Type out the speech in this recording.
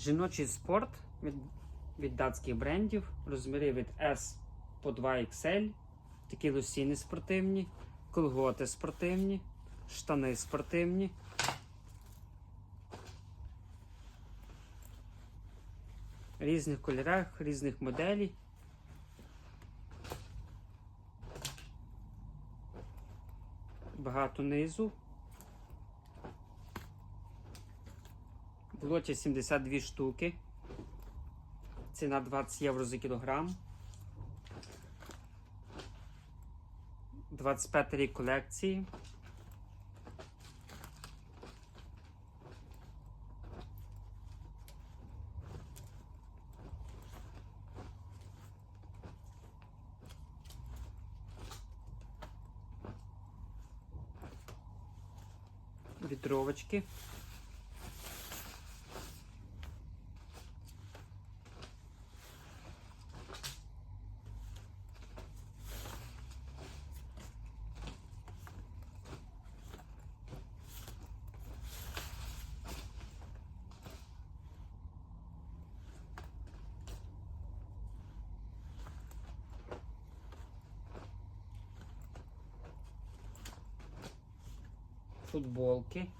Жіночий спорт від, від датських брендів. Розміри від S по 2XL. Такі лосіни спортивні, колготи спортивні, штани спортивні. Різних кольорах, різних моделей. Багато низу. В лоті 72 штуки. Ціна 20 євро за кілограм. 25 рік колекції. Вітровочки. Футболки.